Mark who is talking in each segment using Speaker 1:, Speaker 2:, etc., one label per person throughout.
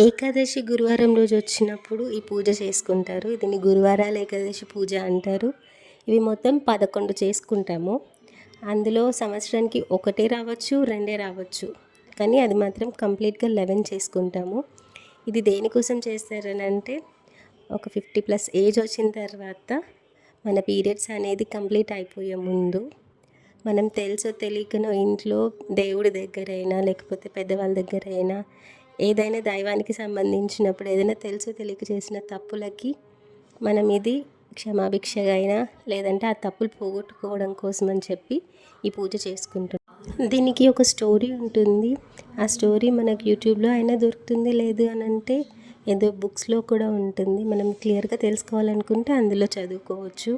Speaker 1: ఏకాదశి గురువారం రోజు వచ్చినప్పుడు ఈ పూజ చేసుకుంటారు. దీన్ని గురువారాల ఏకాదశి పూజ అంటారు. ఇవి మొత్తం పదకొండు చేసుకుంటాము. అందులో సంవత్సరానికి ఒకటే రావచ్చు రెండే రావచ్చు. కానీ అది మాత్రం కంప్లీట్గా లెవెన్ చేసుకుంటాము. ఇది దేనికోసం చేస్తారని అంటే ఒక ఫిఫ్టీ ప్లస్ ఏజ్ వచ్చిన తర్వాత మన పీరియడ్స్ అనేది కంప్లీట్ అయిపోయే ముందు మనం తెలుసో తెలియకనో ఇంట్లో దేవుడి దగ్గరైనా లేకపోతే పెద్దవాళ్ళ దగ్గర అయినా ఏదైనా దైవానికి సంబంధించినప్పుడు ఏదైనా తెలుసు తెలియక చేసిన తప్పులకి మనం ఇది క్షమాభిక్షగా అయినా లేదంటే ఆ తప్పులు పోగొట్టుకోవడం కోసం అని చెప్పి ఈ పూజ చేసుకుంటాం దీనికి ఒక స్టోరీ ఉంటుంది. ఆ స్టోరీ మనకు యూట్యూబ్లో అయినా దొరుకుతుంది లేదు అని అంటే ఏదో బుక్స్లో కూడా ఉంటుంది. మనం క్లియర్గా తెలుసుకోవాలనుకుంటే అందులో చదువుకోవచ్చు.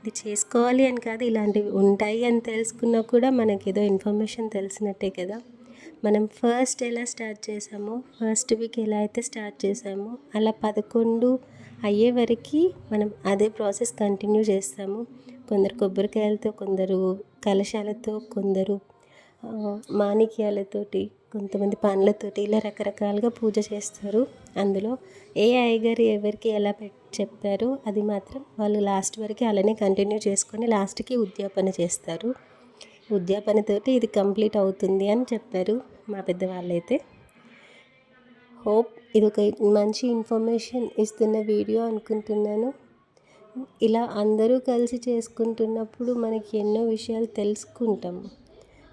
Speaker 1: ఇది చేసుకోవాలి అని కాదు ఇలాంటివి ఉంటాయి అని తెలుసుకున్నా కూడా మనకి ఏదో ఇన్ఫర్మేషన్ తెలిసినట్టే కదా. మనం ఫస్ట్ ఎలా స్టార్ట్ చేసామో ఫస్ట్ వీక్ ఎలా అయితే స్టార్ట్ చేసామో అలా పదకొండు అయ్యే వరకు మనం అదే ప్రాసెస్ కంటిన్యూ చేస్తాము. కొందరు కొబ్బరికాయలతో కొందరు కలశాలతో కొందరు మాణిక్యాలతోటి కొంతమంది పండ్లతోటి ఇలా రకరకాలుగా పూజ చేస్తారు. అందులో ఏ అయ్యగారు ఎవరికి ఎలా పెట్ చెప్పారో అది మాత్రం వాళ్ళు లాస్ట్ వరకు అలానే కంటిన్యూ చేసుకొని లాస్ట్కి ఉద్యాపన చేస్తారు. ఉద్యాపనతోటి ఇది కంప్లీట్ అవుతుంది అని చెప్పారు మా పెద్దవాళ్ళైతే. హోప్ ఇది ఒక మంచి ఇన్ఫర్మేషన్ ఇస్తున్న వీడియో అనుకుంటున్నాను. ఇలా అందరూ కలిసి చేసుకుంటున్నప్పుడు మనకి ఎన్నో విషయాలు తెలుసుకుంటాము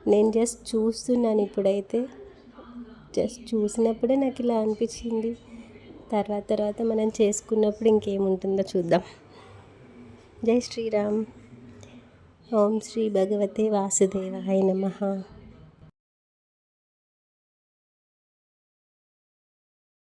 Speaker 1: నేను జస్ట్ చూస్తున్నాను ఇప్పుడైతే. జస్ట్ చూసినప్పుడే నాకు ఇలా అనిపించింది. తర్వాత తర్వాత మనం చేసుకున్నప్పుడు ఇంకేముంటుందో చూద్దాం. జై శ్రీరామ్. ఓం శ్రీ భగవతే వాసుదేవాయ నమ.